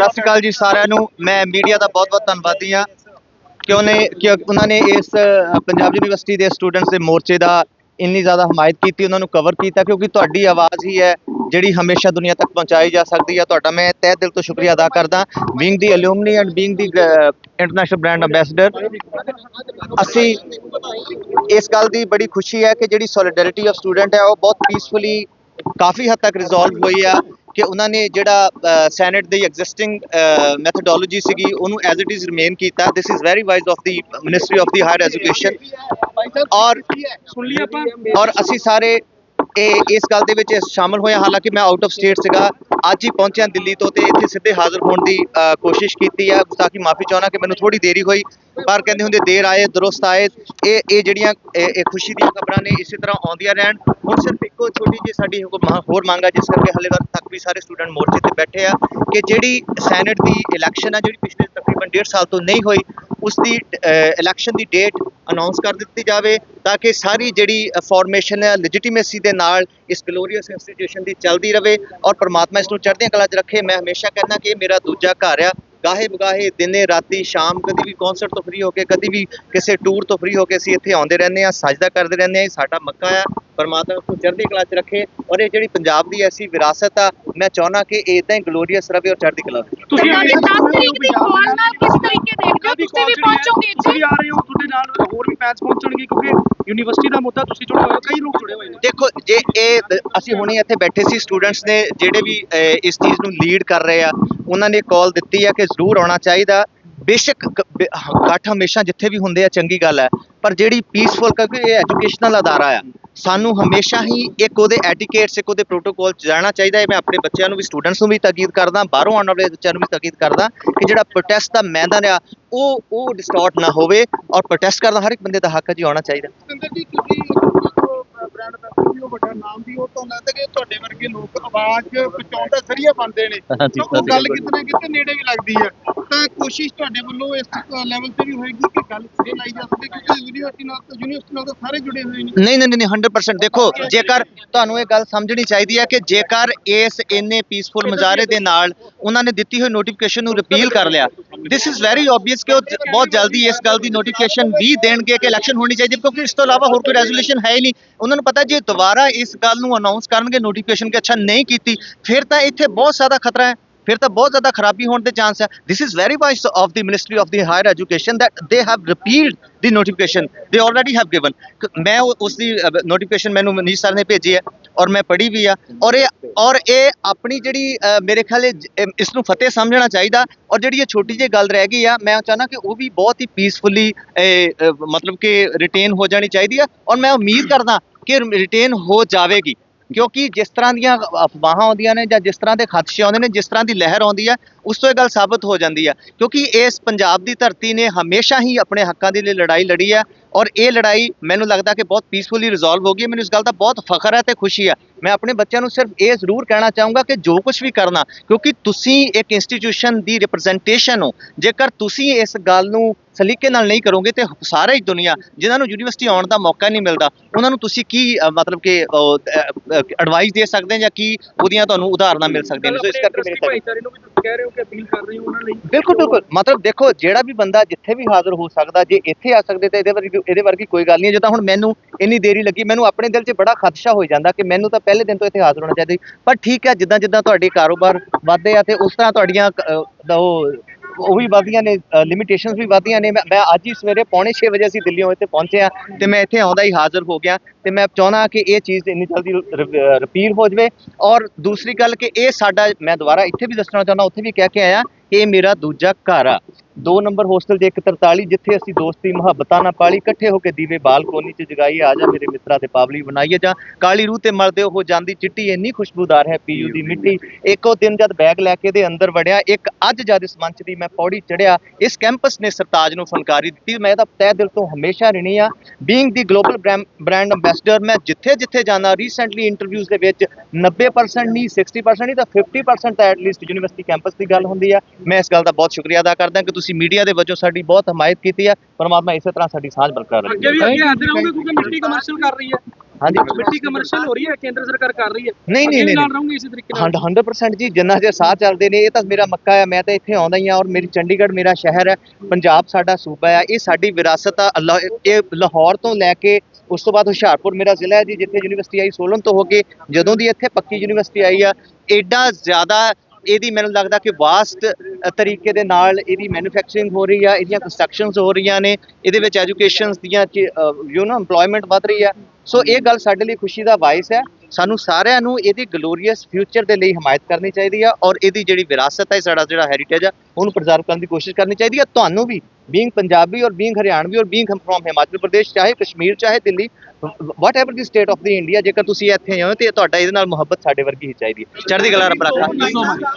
ਸਤਿ ਸ਼੍ਰੀ ਅਕਾਲ ਜੀ ਸਾਰਿਆਂ ਨੂੰ। ਮੈਂ ਮੀਡੀਆ ਦਾ ਬਹੁਤ-ਬਹੁਤ ਧੰਨਵਾਦੀ ਹਾਂ। ਕਿ ਉਹਨੇ ਕਿ ਉਹਨਾਂ ਨੇ ਇਸ ਪੰਜਾਬ ਯੂਨੀਵਰਸਿਟੀ ਦੇ ਸਟੂਡੈਂਟਸ ਦੇ ਮੋਰਚੇ ਦਾ ਇੰਨੀ ਜ਼ਿਆਦਾ ਹਮਾਇਤ ਕੀਤੀ, ਉਹਨਾਂ ਨੂੰ ਕਵਰ ਕੀਤਾ, ਕਿਉਂਕਿ ਤੁਹਾਡੀ ਆਵਾਜ਼ ਹੀ ਹੈ ਜਿਹੜੀ ਹਮੇਸ਼ਾ ਦੁਨੀਆ ਤੱਕ ਪਹੁੰਚਾਈ ਜਾ ਸਕਦੀ ਹੈ। ਤੁਹਾਡਾ ਮੈਂ ਤਹਿ ਦਿਲ ਤੋਂ ਸ਼ੁਕਰੀਆ ਅਦਾ ਕਰਦਾ। Being the alumni and being the international brand ambassador ਅਸੀਂ ਇਸ ਗੱਲ ਦੀ ਬੜੀ ਖੁਸ਼ੀ ਹੈ ਕਿ ਜਿਹੜੀ ਸੋਲੀਡੈਰਿਟੀ ਆਫ ਸਟੂਡੈਂਟ ਹੈ, ਉਹ ਬਹੁਤ ਪੀਸਫੁਲੀ ਕਾਫੀ ਹੱਦ ਤੱਕ ਰਿਜ਼ੋਲਵ ਹੋਈ ਆ। ਕਿ ਉਹਨਾਂ ਨੇ ਜਿਹੜਾ ਸੈਨੇਟ ਦੀ ਐਗਜ਼ਿਸਟਿੰਗ ਮੈਥੋਡੋਲੋਜੀ ਸੀਗੀ ਉਹਨੂੰ ਐਜ਼ ਇਟ ਇਜ਼ ਰਿਮੇਨ ਕੀਤਾ। This is very wise of the ministry of the higher education ਔਰ ਸੁਣ ਲਈ ਆਪਾਂ। ਔਰ ਅਸੀਂ ਸਾਰੇ ਇਹ ਇਸ ਗੱਲ ਦੇ ਵਿੱਚ ਸ਼ਾਮਲ ਹੋਇਆ। ਹਾਲਾਂਕਿ ਮੈਂ ਆਊਟ ਆਫ ਸਟੇਟ ਸੀਗਾ। ਅੱਜ ਹੀ ਪਹੁੰਚਿਆ ਦਿੱਲੀ ਤੋਂ ਤੇ ਇੱਥੇ ਸਿੱਧੇ ਹਾਜ਼ਰ ਹੋਣ ਦੀ ਕੋਸ਼ਿਸ਼ ਕੀਤੀ ਆ। ਤਾਂ ਕਿ ਮਾਫੀ ਚਾਹਣਾ ਕਿ ਮੈਨੂੰ ਥੋੜੀ ਦੇਰੀ ਹੋਈ, ਪਰ ਕਹਿੰਦੇ ਹੁੰਦੇ ਦੇਰ ਆਏ, ਦਰੁਸਤ ਆਏ। ਇਹ ਇਹ ਜਿਹੜੀਆਂ, ਇਹ ਖੁਸ਼ੀ ਦੀਆਂ ਖਬਰਾਂ ਨੇ, ਇਸੇ ਤਰ੍ਹਾਂ ਆਉਂਦੀਆਂ ਰਹਿਣ। ਹੁਣ ਸਿਰਫ ਇੱਕੋ ਛੋਟੀ ਜਿਹੀ ਸਾਡੀ ਹੋਰ ਮੰਗ ਆ, ਜਿਸ ਕਰਕੇ ਹਲੇ ਤੱਕ ਵੀ ਸਾਰੇ ਸਟੂਡੈਂਟ ਮੋਰਚੇ ਤੇ ਬੈਠੇ ਆ, ਕਿ ਜਿਹੜੀ ਸੈਨੇਟ ਦੀ ਇਲੈਕਸ਼ਨ ਆ, ਜਿਹੜੀ ਪਿਛਲੇ ਤਕਰੀਬਨ ਡੇਢ ਸਾਲ ਤੋਂ ਨਹੀਂ ਹੋਈ ਉਸ ਦੀ ਇਲੈਕਸ਼ਨ ਦੀ ਡੇਟ ਅਨਾਉਂਸ ਕਰ ਦਿੱਤੀ ਜਾਵੇ ਤਾਂ ਕਿ ਸਾਰੀ ਜਿਹੜੀ ਫਾਰਮੇਸ਼ਨ ਹੈ ਲੈਜੀਟੀਮੇਸੀ ਦੇ ਨਾਲ ਇਸ ਗਲੋਰੀਅਸ ਇੰਸਟੀਟਿਊਸ਼ਨ ਦੀ ਚੱਲਦੀ ਰਹੇ ਔਰ ਪਰਮਾਤਮਾ ਇਸ ਨੂੰ ਚੜ੍ਹਦੀਆਂ ਕਲਾ 'ਚ ਰੱਖੇ। ਮੈਂ ਹਮੇਸ਼ਾ ਕਹਿੰਦਾ ਕਿ ਇਹ ਮੇਰਾ ਦੂਜਾ ਘਰ ਆ। ਗਾਹੇ ਬਗਾਹੇ ਦਿਨੇ ਰਾਤੀ ਸ਼ਾਮ ਕਦੀ ਵੀ ਕਨਸਰਟ ਤੋਂ ਫ੍ਰੀ ਹੋ ਕੇ, ਕਦੀ ਵੀ ਕਿਸੇ ਟੂਰ ਤੋਂ ਫ੍ਰੀ ਹੋ ਕੇ ਅਸੀਂ ਇੱਥੇ ਆਉਂਦੇ ਰਹਿੰਦੇ ਆ ਸਜਦਾ ਕਰਦੇ ਰਹਿੰਦੇ ਆ ਇਹ ਸਾਡਾ ਮੱਕਾ ਆ। ਪਰਮਾਤਮਾ ਉਸ ਨੂੰ ਚੜ੍ਹਦੀ ਕਲਾ 'ਚ ਰੱਖੇ ਔਰ ਇਹ ਜਿਹੜੀ ਪੰਜਾਬ ਦੀ ਐਸੀ ਵਿਰਾਸਤ ਆ ਮੈਂ ਚਾਹੁੰਦਾ ਕਿ ਇਹ ਇਦਾਂ ਹੀ ਗਲੋਰੀਅਸ ਰਵੇ ਔਰ ਚੜ੍ਹਦੀ ਕਲਾ ਵਿੱਚ ਤੁਸੀਂ ਪੰਜਾਬੀ ਦਸ ਤਰੀਕ ਦੀ ਕਾਲ ਨਾਲ ਕਿਸ ਤਰੀਕੇ ਦੇਖਦੇ ਹੋ? ਤੁਸੀਂ ਵੀ ਪਹੁੰਚੋਗੇ ਤੁਸੀਂ ਇੱਥੇ ਆ ਰਹੇ ਹੋ ਤੁਹਾਡੇ ਨਾਲ ਹੋਰ ਵੀ ਫੈਨਸ ਪਹੁੰਚਣਗੇ ਕਿਉਂਕਿ ਯੂਨੀਵਰਸਿਟੀ ਦਾ ਮੁੱਦਾ ਤੁਸੀਂ ਜੁੜੇ ਹੋਏ ਹੋ ਕਈ ਲੋਕ ਜੁੜੇ ਹੋਏ ਨੇ। ਦੇਖੋ ਜੇ ਇਹ ਅਸੀਂ ਹੁਣੇ ਇੱਥੇ ਬੈਠੇ ਸੀ ਸਟੂਡੈਂਟਸ ਨੇ ਜਿਹੜੇ ਵੀ ਇਸ ਚੀਜ਼ ਨੂੰ ਲੀਡ ਕਰ ਰਹੇ ਆ ਉਹਨਾਂ ਨੇ ਕਾਲ ਦਿੱਤੀ ਆ ਕਿ ਜ਼ਰੂਰ ਆਉਣਾ ਚਾਹੀਦਾ। ਬੇਸ਼ੱਕ ਇਕੱਠ ਹਮੇਸ਼ਾ ਜਿੱਥੇ ਵੀ ਹੁੰਦੇ ਆ ਚੰਗੀ ਗੱਲ ਹੈ। ਪਰ ਜਿਹੜੀ ਪੀਸਫੁਲ ਕਿਉਂਕਿ ਇਹ ਐਜੂਕੇਸ਼ਨਲ ਅਦਾਰਾ ਆ ਸਾਨੂੰ ਹਮੇਸ਼ਾ ਹੀ ਇੱਕ ਉਹਦੇ ਐਟੀਕੇਟਸ, ਇੱਕ ਉਹਦੇ ਪ੍ਰੋਟੋਕੋਲ ਚ ਜਾਣਾ ਚਾਹੀਦਾ ਹੈ। ਮੈਂ ਆਪਣੇ ਬੱਚਿਆਂ ਨੂੰ ਵੀ ਸਟੂਡੈਂਟਸ ਨੂੰ ਵੀ ਤਾਕੀਦ ਕਰਦਾ, ਬਾਹਰੋਂ ਆਉਣ ਵਾਲੇ ਬੱਚਿਆਂ ਨੂੰ ਵੀ ਤਾਕੀਦ ਕਰਦਾ ਕਿ ਜਿਹੜਾ ਪ੍ਰੋਟੈਸਟ ਦਾ ਮੈਦਾਨ ਆ ਉਹ ਉਹ ਡਿਸਟੋਰਟ ਨਾ ਹੋਵੇ ਔਰ ਪ੍ਰੋਟੈਸਟ ਕਰਨ ਹਰ ਇੱਕ ਬੰਦੇ ਦਾ ਹੱਕ ਹੈ ਜੀ, ਆਉਣਾ ਚਾਹੀਦਾ ਸਿੰਦਰ ਜੀ ਤੁਸੀਂ ਬ੍ਰਾਂਡ ਦਾ ਵੀ ਉਹ ਵੱਡਾ ਨਾਮ ਵੀ ਉਹ ਤੋਂ ਲੱਗਦਾ ਕਿ ਤੁਹਾਡੇ ਵਰਗੇ ਲੋਕ ਆਵਾਜ਼ ਪਹੁੰਚਾਉਣ ਦਾ ਜ਼ਰੀਆ ਬਣਦੇ ਨੇ। ਤਾਂ ਉਹ ਗੱਲ। ਕਿਤੇ ਨਾ ਕਿਤੇ ਨੇੜੇ ਵੀ ਲੱਗਦੀ ਹੈ। ਤਾਂ ਕੋਸ਼ਿਸ਼ ਤੁਹਾਡੇ ਵੱਲੋਂ ਇਸ ਲੈਵਲ ਤੇ ਵੀ ਹੋਏਗੀ ਕਿ ਗੱਲ ਸਿਰੇ ਲਾਈ ਜਾ ਸਕੇ ਕਿਉਂਕਿ ਯੂਨੀਵਰਸਿਟੀ ਨਾਲ ਯੂਨੀਵਰਸਿਟੀ ਨਾਲ ਤਾਂ ਸਾਰੇ ਜੁੜੇ ਹੋਏ ਨੇ। ਨਹੀਂ ਨਹੀਂ ਨਹੀਂ 100% ਦੇਖੋ ਜੇਕਰ ਤੁਹਾਨੂੰ ਇਹ ਗੱਲ ਸਮਝਣੀ ਚਾਹੀਦੀ ਹੈ ਕਿ ਜੇਕਰ ਇਸ ਇੰਨੇ ਪੀਸਫੁਲ ਮੁਜ਼ਾਹਰੇ ਦੇ ਨਾਲ ਉਹਨਾਂ ਨੇ ਦਿੱਤੀ ਹੋਈ ਨੋਟੀਫਿਕੇਸ਼ਨ ਨੂੰ ਰਿਪੀਲ ਕਰ ਲਿਆ ਥਿਸ ਇਜ਼ ਵੈਰੀ ਆਬਵੀਅਸ ਕਿ ਉਹ ਬਹੁਤ ਜਲਦੀ ਇਸ ਗੱਲ ਦੀ ਨੋਟੀਫਿਕੇਸ਼ਨ ਵੀ ਦੇਣਗੇ ਕਿ ਇਲੈਕਸ਼ਨ ਹੋਣੀ ਚਾਹੀਦੀ ਕਿਉਂਕਿ ਇਸ ਤੋਂ ਇਲਾਵਾ ਹੋਰ ਕੋਈ ਰੈਜ਼ੋਲੂਸ਼ਨ ਹੈ ਹੀ ਨਹੀਂ। ਉਹਨਾਂ ਨੂੰ ਪਤਾ ਜੇ ਦੁਬਾਰਾ ਇਸ ਗੱਲ ਨੂੰ ਅਨਾਉਂਸ ਕਰਨਗੇ ਨੋਟੀਫਿਕੇਸ਼ਨ ਕਿ ਅੱਛਾ ਨਹੀਂ ਕੀਤੀ, ਫਿਰ ਤਾਂ ਇੱਥੇ ਬਹੁਤ ਜ਼ਿਆਦਾ ਖਤਰਾ ਹੈ, ਫਿਰ ਤਾਂ ਬਹੁਤ ਜ਼ਿਆਦਾ ਖਰਾਬੀ ਹੋਣ ਦੇ ਚਾਂਸ ਹੈ। This is very wise of the ministry of the higher education that they have repealed the notification. They already have given. ਮੈਂ ਉਸ ਦੀ ਨੋਟੀਫਿਕੇਸ਼ਨ ਮੈਨੂੰ ਮਨੀਸ਼ ਸਰ ਨੇ ਭੇਜੀ ਹੈ ਔਰ ਮੈਂ ਪੜ੍ਹੀ ਵੀ ਆ। ਔਰ ਇਹ ਔਰ ਇਹ ਆਪਣੀ ਜਿਹੜੀ ਮੇਰੇ ਖਿਆਲ ਇਹ ਇਸ ਨੂੰ ਫਤਿਹ ਸਮਝਣਾ ਚਾਹੀਦਾ। ਔਰ ਜਿਹੜੀ ਇਹ ਛੋਟੀ ਜਿਹੀ ਗੱਲ ਰਹਿ ਗਈ ਆ, ਮੈਂ ਚਾਹੁੰਦਾ ਕਿ ਉਹ ਵੀ ਬਹੁਤ ਹੀ ਪੀਸਫੁਲੀ ਮਤਲਬ ਕਿ ਰਿਟੇਨ ਹੋ ਜਾਣੀ ਚਾਹੀਦੀ ਆ। ਔਰ ਮੈਂ ਉਮੀਦ ਕਰਦਾ ਕਿ ਰਿਟੇਨ ਹੋ ਜਾਵੇਗੀ ਕਿਉਂਕਿ ਜਿਸ ਤਰ੍ਹਾਂ ਦੀਆਂ ਅਫਵਾਹਾਂ ਆਉਂਦੀਆਂ ਨੇ ਜਾਂ ਜਿਸ ਤਰ੍ਹਾਂ ਦੇ ਖਦਸ਼ੇ ਆਉਂਦੇ ਨੇ, ਜਿਸ ਤਰ੍ਹਾਂ ਦੀ ਲਹਿਰ ਆਉਂਦੀ ਹੈ, ਉਸ ਤੋਂ ਇਹ ਗੱਲ ਸਾਬਤ ਹੋ ਜਾਂਦੀ ਹੈ ਕਿਉਂਕਿ ਇਸ ਪੰਜਾਬ ਦੀ ਧਰਤੀ ਨੇ ਹਮੇਸ਼ਾ ਹੀ ਆਪਣੇ ਹੱਕਾਂ ਦੇ ਲਈ ਲੜਾਈ ਲੜੀ ਹੈ ਔਰ ਇਹ ਲੜਾਈ ਮੈਨੂੰ ਲੱਗਦਾ ਕਿ ਬਹੁਤ ਪੀਸਫੁਲੀ ਰਿਜ਼ੋਲਵ ਹੋ ਗਈ ਹੈ। ਮੈਨੂੰ ਇਸ ਗੱਲ ਦਾ ਬਹੁਤ ਫਖਰ ਹੈ ਤੇ ਖੁਸ਼ੀ ਹੈ ਮੈਂ ਆਪਣੇ ਬੱਚਿਆਂ ਨੂੰ ਸਿਰਫ ਇਹ ਜ਼ਰੂਰ ਕਹਿਣਾ ਚਾਹੂੰਗਾ ਕਿ ਜੋ ਕੁਝ ਵੀ ਕਰਨਾ ਕਿਉਂਕਿ ਤੁਸੀਂ ਇੱਕ ਇੰਸਟੀਟਿਊਸ਼ਨ ਦੀ ਰਿਪਰੈਜ਼ੈਂਟੇਸ਼ਨ ਹੋ ਜੇਕਰ ਤੁਸੀਂ ਇਸ ਗੱਲ ਨੂੰ ਸਲੀਕੇ ਨਾਲ ਨਹੀਂ ਕਰੋਗੇ ਤੇ ਸਾਰੀ ਦੁਨੀਆ ਜਿਨ੍ਹਾਂ ਨੂੰ ਯੂਨੀਵਰਸਿਟੀ ਆਉਣ ਦਾ ਮੌਕਾ ਨਹੀਂ ਮਿਲਦਾ ਉਹਨਾਂ ਨੂੰ ਤੁਸੀਂ ਕੀ ਮਤਲਬ ਕਿ ਐਡਵਾਈਸ ਦੇ ਸਕਦੇ ਹੋ ਜਾਂ ਕੀ ਉਹਦੀਆਂ ਤੁਹਾਨੂੰ ਉਦਾਹਰਨਾਂ ਮਿਲ ਸਕਦੀਆਂ ਨੇ? ਸੋ ਇਸ ਕਰਕੇ ਮੇਰੇ ਭਾਈਚਾਰੇ ਨੂੰ ਵੀ ਤੁਸੀਂ ਕਹਿ ਰਹੇ ਹੋ ਕਿ ਅਪੀਲ ਕਰ ਰਹੇ ਹੋ ਉਹਨਾਂ ਲਈ। ਬਿਲਕੁਲ ਬਿਲਕੁਲ। ਮਤਲਬ ਦੇਖੋ ਜਿਹੜਾ ਵੀ ਬੰਦਾ ਜਿੱਥੇ ਵੀ ਹਾਜ਼ਰ ਹੋ ਸਕਦਾ ਜੇ ਇੱਥੇ ਆ ਸਕਦੇ ਤੇ ਇਹਦੇ ਵਰਗੀ ਇਹਦੇ ਵਰਗੀ ਕੋਈ ਗੱਲ ਨਹੀਂ ਹੈ। ਜੇ ਤਾਂ ਹੁਣ ਮੈਨੂੰ ਇੰਨੀ ਦੇਰੀ ਲੱਗੀ ਮੈਨੂੰ ਆਪਣੇ ਦਿਲ 'ਚ ਬੜਾ ਖਦਸ਼ਾ ਹੋ ਜਾਂਦਾ ਕਿ ਮੈਨੂੰ ਤਾਂ ਪਹਿਲੇ ਦਿਨ ਤੋਂ ਇੱਥੇ ਹਾਜ਼ਰ ਹੋਣਾ ਚਾਹੀਦਾ ਸੀ। ਪਰ ਠੀਕ ਹੈ ਜਿੱਦਾਂ ਜਿੱਦਾਂ ਤੁਹਾਡੇ ਕਾਰੋਬਾਰ ਵਧਦੇ ਆ ਤੇ ਉਸ ਤਰ੍ਹਾਂ ਤੁਹਾਡੀਆਂ ਅ, ਉਹ ਉਹ ਵੀ ਵਧਦੀਆਂ ਨੇ ਲਿਮਿਟੇਸ਼ਨਸ ਵੀ ਵਧਦੀਆਂ ਨੇ। ਮੈਂ ਮੈਂ ਅੱਜ ਹੀ ਸਵੇਰੇ ਪੌਣੇ 6 ਵਜੇ ਅਸੀਂ ਦਿੱਲੀੋਂ ਇੱਥੇ ਪਹੁੰਚੇ ਆ ਤੇ ਮੈਂ ਇੱਥੇ ਆਉਂਦਾ ਹੀ ਹਾਜ਼ਰ ਹੋ ਗਿਆ। ਤੇ ਮੈਂ ਚਾਹੁੰਦਾ ਕਿ ਇਹ ਚੀਜ਼ ਇੰਨੀ ਜਲਦੀ ਰਿਪੀਲ ਹੋ ਜਾਵੇ। ਔਰ ਦੂਸਰੀ ਗੱਲ ਕਿ ਇਹ ਸਾਡਾ ਮੈਂ ਦੁਬਾਰਾ ਇੱਥੇ ਵੀ ਦੱਸਣਾ ਚਾਹੁੰਦਾ ਉੱਥੇ ਵੀ ਕਹਿ ਕੇ ਆਇਆ ਇਹ ਮੇਰਾ ਦੂਜਾ ਘਰ ਆ। ਦੋ ਨੰਬਰ ਹੋਸਟਲ ਦੇ 143 ਜਿੱਥੇ ਅਸੀਂ ਦੋਸਤੀ ਮੁਹੱਬਤਾਂ ਨਾਲ ਪਾਲੀ, ਇਕੱਠੇ ਹੋ ਕੇ ਦੀਵੇ ਬਾਲਕੋਨੀ 'ਚ ਜਗਾਈ, ਆ ਜਾ ਮੇਰੇ ਮਿੱਤਰਾਂ ਤੇ ਪਾਵਲੀ ਬਣਾਈਏ ਜਾਂ ਕਾਲੀ ਰੂਹ ਤੇ ਮਰਦੇ ਉਹ ਜਾਂਦੀ ਚਿੱਟੀ, ਇੰਨੀ ਖੁਸ਼ਬੂਦਾਰ ਹੈ ਪੀਯੂ ਦੀ ਮਿੱਟੀ। ਇੱਕੋ ਦਿਨ ਜਦ ਬੈਗ ਲੈ ਕੇ ਦੇ ਅੰਦਰ ਵੜਿਆ, ਇੱਕ ਅੱਜ ਜਦ ਇਸ ਮੰਚ ਦੀ ਮੈਂ ਪੌੜੀ ਚੜਿਆ, ਇਸ ਕੈਂਪਸ ਨੇ ਸਰਤਾਜ ਨੂੰ ਫਨਕਾਰੀ ਦਿੱਤੀ, ਮੈਂ ਤਾਂ ਤਹਿ ਦਿਲ ਤੋਂ ਹਮੇਸ਼ਾ ਰਿਣੀ ਆ। Being the global brand ambassador ਮੈਂ ਜਿੱਥੇ ਜਿੱਥੇ ਜਾਣਾ ਰੀਸੈਂਟਲੀ ਇੰਟਰਵਿਊਜ਼ ਦੇ ਵਿੱਚ 90% ਨਹੀਂ 60% ਨਹੀਂ, ਤਾਂ 50% ਤਾਂ ਐਟਲੀਸਟ ਯੂਨੀਵਰਸਿਟੀ ਕੈਂਪਸ ਦੀ ਗੱਲ ਹੁੰਦੀ ਆ। ਮੈਂ ਇਸ ਗੱਲ ਦਾ ਬਹੁਤ ਸ਼ੁਕਰੀਆ ਅਦਾ ਕਰਦਾ ਕਿ ਤੁਸੀਂ ਮੀਡੀਆ ਦੇ ਵਜੋਂ ਸਾਡੀ ਬਹੁਤ ਹਮਾਇਤ ਕੀਤੀ ਆ ਪਰਮਾਤਮਾ ਇਸੇ ਤਰ੍ਹਾਂ ਸਾਡੀ ਸਾਂਝ ਬਰਕਰਾਰ ਰੱਖੇ। ਅੱਗੇ ਵੀ ਅੱਗੇ ਰਹੋਗੇ ਕਿਉਂਕਿ ਮਿੱਟੀ ਕਮਰਸ਼ੀਅਲ ਕਰ ਰਹੀ ਹੈ। ਹਾਂਜੀ। ਮਿੱਟੀ ਕਮਰਸ਼ੀਅਲ ਹੋ ਰਹੀ ਹੈ ਕੇਂਦਰ ਸਰਕਾਰ ਕਰ ਰਹੀ ਹੈ। ਨਹੀਂ, ਨਹੀਂ, ਨਹੀਂ, ਨਾਲ ਰਹੂੰਗੇ ਇਸੇ ਤਰੀਕੇ ਨਾਲ? 100% ਜੀ ਜਿੰਨਾ ਜੇ ਸਾਹ ਚੱਲਦੇ ਨੇ ਇਹ ਤਾਂ ਮੇਰਾ ਮੱਕਾ ਹੈ ਮੈਂ ਤਾਂ ਇੱਥੇ ਆਉਂਦਾ ਹੀ ਆ ਔਰ ਮੇਰੀ ਚੰਡੀਗੜ੍ਹ ਮੇਰਾ ਸ਼ਹਿਰ ਹੈ ਪੰਜਾਬ ਸਾਡਾ ਸੂਬਾ ਹੈ ਇਹ ਸਾਡੀ ਵਿਰਾਸਤ ਆ ਅੱਲਾ ਇਹ ਲਾਹੌਰ ਤੋਂ ਲੈ ਕੇ ਉਸ ਤੋਂ ਬਾਅਦ ਹੁਸ਼ਿਆਰਪੁਰ ਮੇਰਾ ਜ਼ਿਲ੍ਹਾ ਹੈ ਜੀ ਜਿੱਥੇ ਯੂਨੀਵਰਸਿਟੀ ਆਈ ਸੋਲਨ ਤੋਂ ਹੋ ਕੇ ਜਦੋਂ ਦੀ ਇੱਥੇ ਪੱਕੀ ਯੂਨੀਵਰਸਿਟੀ ਆਈ ਆ ਐਡਾ ਜ਼ਿਆਦਾ ਇਹਦੀ ਮੈਨੂੰ ਲੱਗਦਾ ਕਿ ਵਾਸਟ ਤਰੀਕੇ ਦੇ ਨਾਲ ਇਹਦੀ ਮੈਨੂਫੈਕਚਰਿੰਗ ਹੋ ਰਹੀ ਆ, ਇਹਦੀਆਂ ਕੰਸਟਰਕਸ਼ਨਸ ਹੋ ਰਹੀਆਂ ਨੇ, ਇਹਦੇ ਵਿੱਚ ਐਜੂਕੇਸ਼ਨਸ ਦੀਆਂ ਯੂ نو EMPLOYMENT ਵਧ ਰਹੀ ਆ। ਸੋ ਇਹ ਗੱਲ ਸਾਡੇ ਲਈ ਖੁਸ਼ੀ ਦਾ ਵਾਇਸ ਹੈ। ਸਾਨੂੰ ਸਾਰਿਆਂ ਨੂੰ ਇਹਦੀ ਗਲੋਰੀਅਸ ਫਿਊਚਰ ਦੇ ਲਈ ਹਮਾਇਤ ਕਰਨੀ ਚਾਹੀਦੀ ਆ ਔਰ ਇਹਦੀ ਜਿਹੜੀ ਵਿਰਾਸਤ ਹੈ ਸਾਡਾ ਜਿਹੜਾ ਹੈਰੀਟੇਜ ਆ, ਉਹਨੂੰ ਪ੍ਰਜਰਵ ਕਰਨ ਦੀ ਕੋਸ਼ਿਸ਼ ਕਰਨੀ ਚਾਹੀਦੀ ਆ। ਤੁਹਾਨੂੰ ਵੀ ਬੀਇੰਗ ਪੰਜਾਬੀ ਔਰ ਬੀਇੰਗ ਹਰਿਆਣਵੀ ਔਰ ਬੀਇੰਗ ਫਰੋਮ ਹਿਮਾਚਲ ਪ੍ਰਦੇਸ਼, ਚਾਹੇ ਕਸ਼ਮੀਰ, ਚਾਹੇ Delhi whatever the state of the India ਜੇਕਰ ਤੁਸੀਂ ਇੱਥੇ ਆਏ ਹੋ ਤੇ ਤੁਹਾਡਾ ਇਹਦੇ ਨਾਲ ਮੁਹੱਬਤ ਸਾਡੇ ਵਰਗੀ ਹੀ ਚਾਹੀਦੀ ਹੈ ਚੜ੍ਹਦੀ ਕਲਾ ਰੱਬ ਰੱਖਾ।